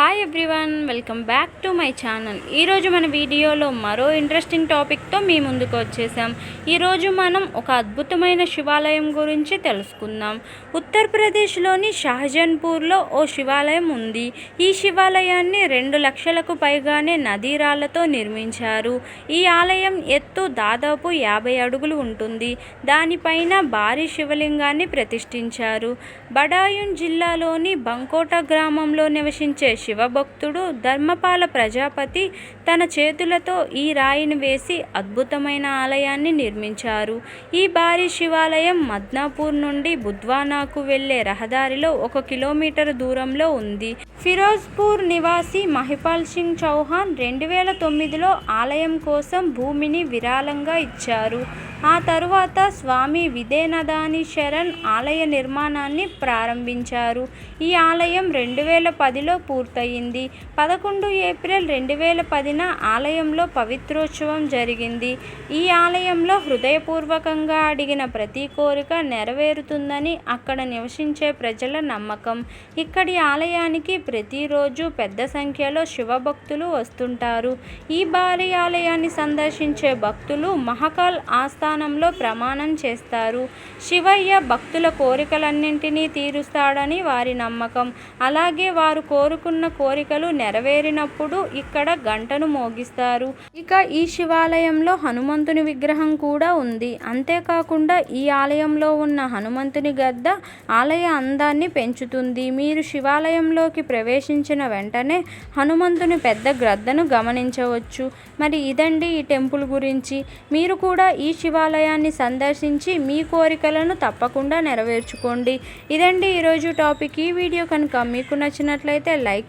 hi hi everyone welcome back to my channel ఈరోజు మన వీడియోలో మరో ఇంట్రెస్టింగ్ టాపిక్తో మీ ముందుకు వచ్చేసాం. ఈరోజు మనం ఒక అద్భుతమైన శివాలయం గురించి తెలుసుకుందాం. ఉత్తరప్రదేశ్లోని షాహజన్పూర్లో ఓ శివాలయం ఉంది. ఈ శివాలయాన్ని రెండు లక్షలకు పైగానే నదీరాళ్ళతో నిర్మించారు. ఈ ఆలయం ఎత్తు దాదాపు యాభై అడుగులు ఉంటుంది. దానిపైన భారీ శివలింగాన్ని ప్రతిష్ఠించారు. బడాయున్ జిల్లాలోని బంకోట గ్రామంలో నివసించే శివ శివభక్తుడు ధర్మపాల ప్రజాపతి తన చేతులతో ఈ రాయిని వేసి అద్భుతమైన ఆలయాన్ని నిర్మించారు. ఈ భారీ శివాలయం మద్నాపూర్ నుండి బుద్వానాకు వెళ్ళే రహదారిలో ఒక కిలోమీటర్ దూరంలో ఉంది. ఫిరోజ్పూర్ నివాసి మహిపాల్ సింగ్ చౌహాన్ రెండు వేల తొమ్మిదిలో ఆలయం కోసం భూమిని విరాళంగా ఇచ్చారు. ఆ తరువాత స్వామి విదేనదాని శరణ్ ఆలయ నిర్మాణాన్ని ప్రారంభించారు. ఈ ఆలయం రెండు వేల పదిలో పూర్తయింది పదకొండు ఏప్రిల్ రెండు వేల పదిన ఆలయంలో పవిత్రోత్సవం జరిగింది. ఈ ఆలయంలో హృదయపూర్వకంగా అడిగిన ప్రతి కోరిక నెరవేరుతుందని అక్కడ నివసించే ప్రజల నమ్మకం. ఇక్కడి ఆలయానికి ప్రతిరోజు పెద్ద సంఖ్యలో శివభక్తులు వస్తుంటారు. ఈ భారీ ఆలయాన్ని సందర్శించే భక్తులు మహాకాల్ ఆస్థానంలో ప్రమాణం చేస్తారు. శివయ్య భక్తుల కోరికలన్నింటినీ తీరుస్తాడని వారి నమ్మకం. అలాగే వారు కోరుకున్న కోరికలు నెరవేరినప్పుడు ఇక్కడ గంటను మోగిస్తారు. ఇక ఈ శివాలయంలో హనుమంతుని విగ్రహం కూడా ఉంది. అంతేకాకుండా ఈ ఆలయంలో ఉన్న హనుమంతుని గద్ద ఆలయ అందాన్ని పెంచుతుంది. మీరు శివాలయంలోకి ప్రవేశించిన వెంటనే హనుమంతుని పెద్ద గ్రద్దను గమనించవచ్చు. మరి ఇదండి ఈ టెంపుల్ గురించి. మీరు కూడా ఈ శివాలయాన్ని సందర్శించి మీ కోరికలను తప్పకుండా నెరవేర్చుకోండి. ఇదండి ఈరోజు టాపిక్. ఈ వీడియో కనుక మీకు నచ్చినట్లయితే లైక్